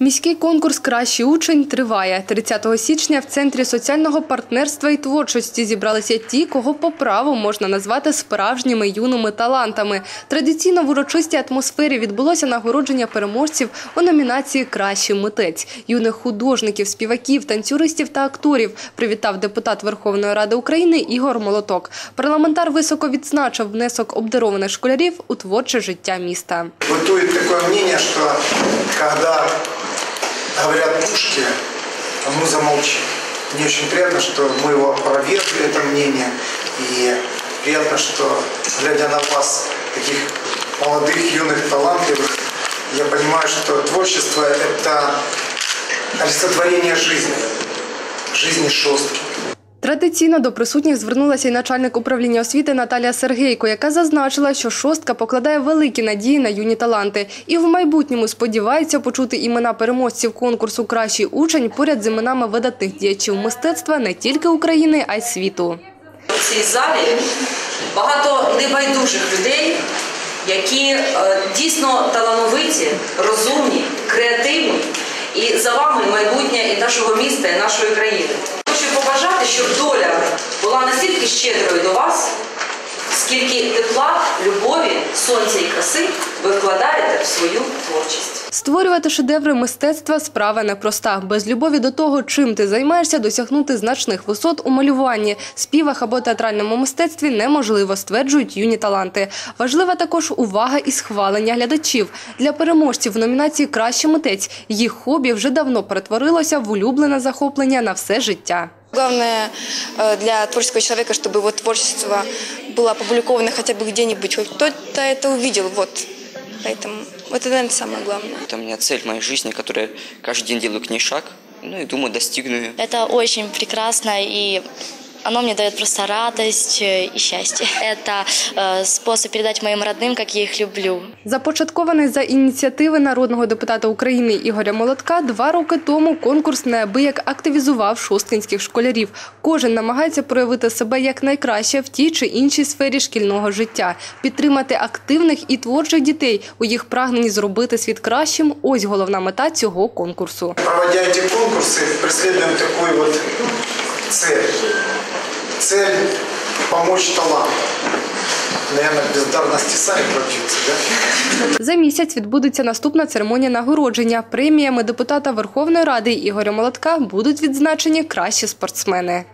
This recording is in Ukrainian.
Міський конкурс Кращий учень триває. 30 січня в центрі соціального партнерства і творчості зібралися ті, кого по праву можна назвати справжніми юними талантами. Традиційно в урочистій атмосфері відбулося нагородження переможців у номінації Кращий митець. Юних художників, співаків, танцюристів та акторів привітав депутат Верховної Ради України Ігор Молоток. Парламентар високо відзначив внесок обдарованих школярів у творче життя міста. Бытует такое мнение, что когда говорят пушки, ну замолчи. Мне очень приятно, что мы его опровергли, это мнение. И приятно, что, глядя на вас, таких молодых, юных, талантливых, я понимаю, что творчество – это олицетворение жизни, жизни шостки. Традиційно до присутніх звернулася й начальник управління освіти Наталія Сергейко, яка зазначила, що шостка покладає великі надії на юні таланти і в майбутньому сподівається почути імена переможців конкурсу Кращий учень поряд з іменами видатних діячів мистецтва не тільки України, а й світу. У цій залі багато небайдужих людей, які е, дійсно талановиті, розумні, креативні. І за вами майбутнє і нашого міста, і нашої країни. Настільки щедрою до вас, скільки тепла, любові, сонця і краси ви вкладаєте в свою творчість. Створювати шедеври мистецтва справа непроста. Без любові до того, чим ти займаєшся, досягнути значних висот у малюванні, співах або театральному мистецтві неможливо, стверджують юні таланти. Важлива також увага і схвалення глядачів. Для переможців в номінації Кращий митець їх хобі вже давно перетворилося в улюблене захоплення на все життя. Главное э, для творческого человека, чтобы его творчество было опубликовано хотя бы где-нибудь, хоть кто-то это увидел, вот. Поэтому вот это, наверное, самое главное. Это у меня цель моей жизни, которая каждый день делаю к ней шаг. Ну и думаю, достигну ее. Это очень прекрасно и оно мне дает просто радость э, и счастье. Это э, способ передать моим родным, как я их люблю. Започаткований за ініціативи народного депутата України Ігоря Молотка, два роки тому конкурс неабияк активізував шосткинських школярів. Кожен намагається проявити себе якнайкраще в тій чи іншій сфері шкільного життя, підтримати активних і творчих дітей у їх прагненні зробити світ кращим. Ось головна мета цього конкурсу. Проводя эти конкурсы, преследуем такую вот цель. Цель помочь таланту. Наверное, бездарности сами пробьются, да? За місяць відбудеться наступна церемонія нагородження. Преміями депутата Верховної Ради Ігоря Молотка будуть відзначені кращі спортсмени.